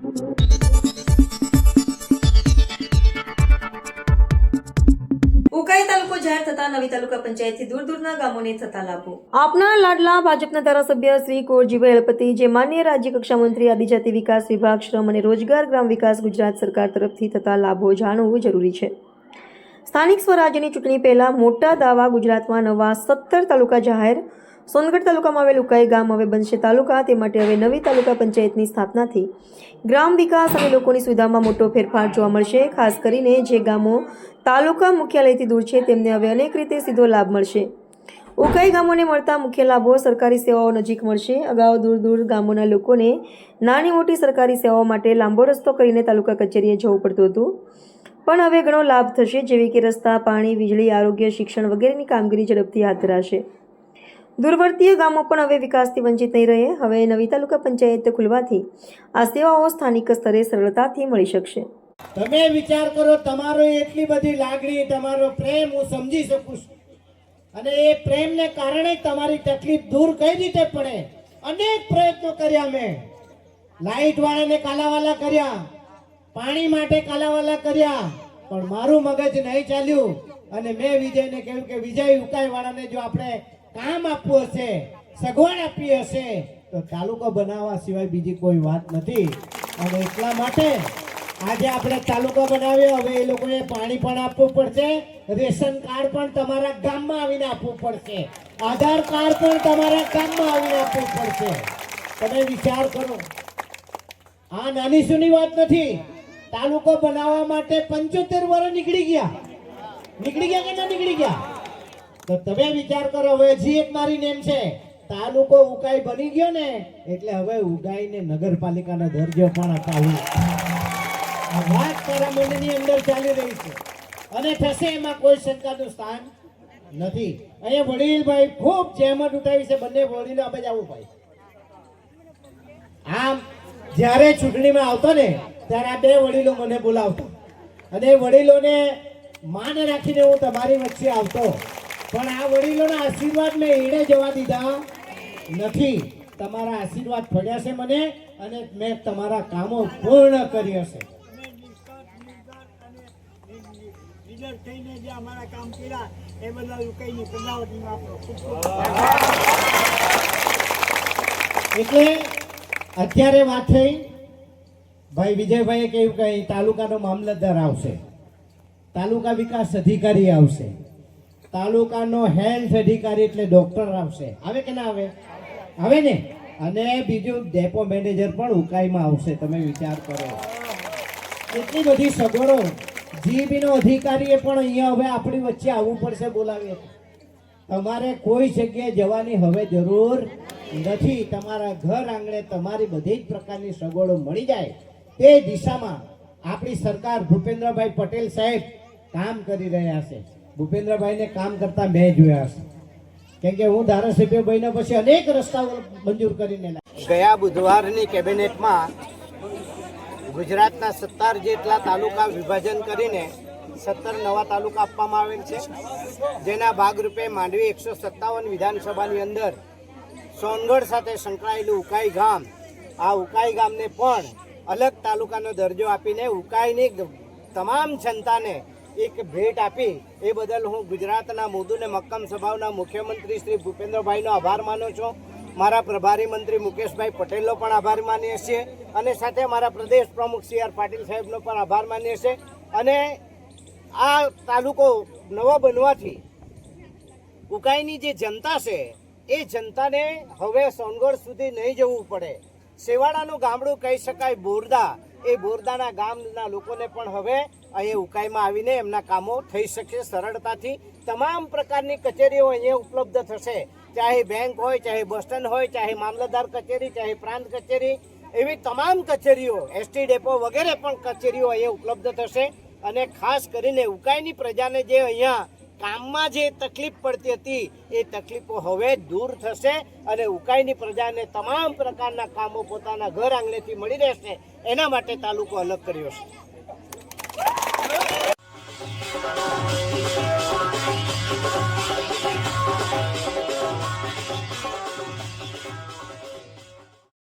ઉકાઈ તાલુકો જાહેર થતા નવી તાલુકા પંચાયતથી દૂર દૂરના ગામોને થતા લાભો. આપના લાડલા ભાજપના ધારાસભ્ય શ્રી કોરજીભાઈ અલપતિ જે માન્ય રાજ્ય કક્ષા મંત્રી, આદિજાતિ વિકાસ વિભાગ, શ્રમ અને રોજગાર ગ્રામ વિકાસ ગુજરાત સરકાર તરફથી થતા લાભો જાણવું જરૂરી છે. સ્થાનિક સ્વરાજ્યની ચૂંટણી પહેલા મોટા દાવા ગુજરાતમાં નવા સત્તર તાલુકા જાહેર સોનગઢ તાલુકામાં આવેલ ઉકાઈ ગામ હવે બનશે તાલુકા? તે માટે હવે નવી તાલુકા પંચાયતની સ્થાપનાથી ગ્રામ વિકાસ અને લોકોની સુવિધામાં મોટો ફેરફાર જોવા મળશે. ખાસ કરીને જે ગામો તાલુકા મુખ્યાલયથી દૂર છે, તેમને હવે અનેક રીતે સીધો લાભ મળશે. ઉકાઈ ગામોને મળતા મુખ્ય લાભો સરકારી સેવાઓ નજીક મળશે. અગાઉ દૂર દૂર ગામોના લોકોને નાની મોટી સરકારી સેવાઓ માટે લાંબો રસ્તો કરીને તાલુકા કચેરીએ જવું પડતું હતું. પણ હવે ઘણો લાભ થશે, જેવી કે રસ્તા, પાણી, વીજળી, આરોગ્ય, શિક્ષણ વગેરેની કામગીરી ઝડપથી હાથ ધરાશે. દૂરવર્તીય ગામો પણ હવે વિકાસથી વંચિત નહીં રહે. હવે નવી તાલુકા પંચાયત ખુલવાથી આ સેવાઓ સ્થાનિક સ્તરે સરળતાથી મળી શકશે. તમે વિચાર કરો, તમારો એટલી બધી લાગણી, તમારો પ્રેમ હું સમજી શકું છું. અને એ પ્રેમને કારણે તમારી તકલીફ દૂર કઈ રીતે પડે? અનેક પ્રયત્નો કર્યા મેં. લાઈટ વાળાને કાલાવાલા કર્યા, પાણી માટે કાલાવાલા કર્યા, પણ મારું મગજ નહીં ચાલ્યું. અને મેં વિજયને કહ્યું કે વિજય ઉકાઈ વાળાને જો આપણે કામ આપવું હશે, સગવડ આપવી હશે, તો તાલુકો બનાવવા સિવાય બીજી કોઈ વાત નથી. અને એટલા માટે આજે આપણે તાલુકો બનાવ્યો, હવે એ લોકોને પાણી પણ આપવું પડશે, રેશન કાર્ડ પણ તમારા ગામમાં આવીને આપવું પડશે. આધાર કાર્ડ પણ તમારા ગામમાં આવીને આપવું પડશે. તમે વિચાર કરો. આ નાની સુની વાત નથી. તાલુકો બનાવવા માટે પંચોતેર વર્ષ નીકળી ગયા. નીકળી ગયા કે ના નીકળી ગયા? તો તમે વિચાર કરો, હવે હજી એક મારી નેમ છે. તાલુકો ઉકાઈ બની ગયો ને, એટલે હવે ઉગાઈને નગરપાલિકાનો દરજ્જો પણ અપાવું. વાત તારા મનની અંદર ચાલી રહી છે. અને થશે એમાં કોઈ શંકાનું સ્થાન નથી. અહીંયા વડીલભાઈ ખૂબ જહેમત ઉઠાવી છે, બંને વડીલો આપણે જવું ભાઈ. આમ, જ્યારે ચૂંટણીમાં આવતો ને, ત્યારે આ બે વડીલો મને બોલાવતો. અને એ વડીલોને માન રાખીને હું તમારી વચ્ચે આવતો. પણ આ વડીલોના આશીર્વાદ મેં એડે જવા દીધા નથી. તમારા આશીર્વાદ પડ્યા છે મને અને મેં તમારા કામો પૂર્ણ કર્યા છે. થઈને જે અમારા કામ કર્યા એ બધા કઈ પ્રજાવતી એટલે અત્યારે વાત થઈ ભાઈ વિજયભાઈએ કહ્યું કે તાલુકાનો મામલતદાર આવશે. તાલુકા વિકાસ અધિકારી આવશે. તાલુકાનો હેલ્થ અધિકારી એટલે ડોક્ટર આવશે. આવે કે ના આવે? આવે ને? અને બીજું ડેપો મેનેજર પણ ઉકાઈમાં આવશે, તમે વિચાર કરો. એટલી બધી સગવડો. જીબીનો અધિકારીએ પણ અહીંયા હવે આપણી વચ્ચે આવવું પડશે બોલાવીએ. તમારે કોઈ જગ્યાએ જવાની હવે જરૂર નથી. તમારા ઘર આંગણે તમારી બધી જ પ્રકારની સગવડો મળી જાય. તે દિશામાં આપણી સરકાર ભૂપેન્દ્રભાઈ પટેલ સાહેબ કામ કરી રહ્યા છે. ભૂપેન્દ્રભાઈને કામ કરતા મેં જોયા કેમ કે હું ધારાસભ્ય બન્યા પછી અનેક રસ્તાઓ મંજૂર કરીને ગયા બુધવારની કેબિનેટમાં ગુજરાતના સત્તર જેટલા તાલુકા વિભાજન કરીને સત્તર નવા તાલુકા આપવામાં આવેલ છે. જેના ભાગરૂપે માંડવી એકસો સત્તાવન વિધાનસભાની અંદર સોનગઢ સાથે સંકળાયેલું ઉકાઈ ગામ, આ ઉકાઈ ગામને પણ અલગ તાલુકાનો દરજ્જો આપીને ઉકાઈની તમામ જનતાને એક ભેટ આપી એ બદલ હું ગુજરાતના મોદુને મક્કમ સ્વભાવના મુખ્યમંત્રી શ્રી ભૂપેન્દ્રભાઈનો આભાર માનું છું. મારા પ્રભારી મંત્રી મુકેશભાઈ પટેલનો પણ આભાર માનીએ છીએ અને સાથે મારા પ્રદેશ પ્રમુખ સી આર પાટીલ સાહેબનો પણ આભાર માનીએ છીએ. અને આ તાલુકો નવો બનવાથી ઉકાઈની જે જનતા છે, એ જનતાને હવે સોનગઢ સુધી નહીં જવું પડે. સેવાડાનું ગામડું કહી શકાય બોરદા એ બોરદાના ગામના લોકોને પણ હવે અહીંયા ઉકાઈમાં આવીને એમના કામો થઈ શકશે સરળતાથી. તમામ પ્રકારની કચેરીઓ અહીંયા ઉપલબ્ધ થશે. ચાહે બેંક હોય, ચાહે બસ સ્ટેન્ડ હોય, ચાહે મામલતદાર કચેરી, ચાહે પ્રાંત કચેરી, એવી તમામ કચેરીઓ, એસટી ડેપો વગેરે પણ કચેરીઓ અહીંયા ઉપલબ્ધ થશે. અને ખાસ કરીને ઉકાઈની પ્રજાને જે અહીંયા કામમાં જે તકલીફ પડતી હતી, એ તકલીફો હવે દૂર થશે અને ઉકાઈની પ્રજાને તમામ પ્રકારના કામો પોતાના ઘર આંગણેથી મળી રહેશે. એના માટે તાલુકો અલગ કર્યો છે.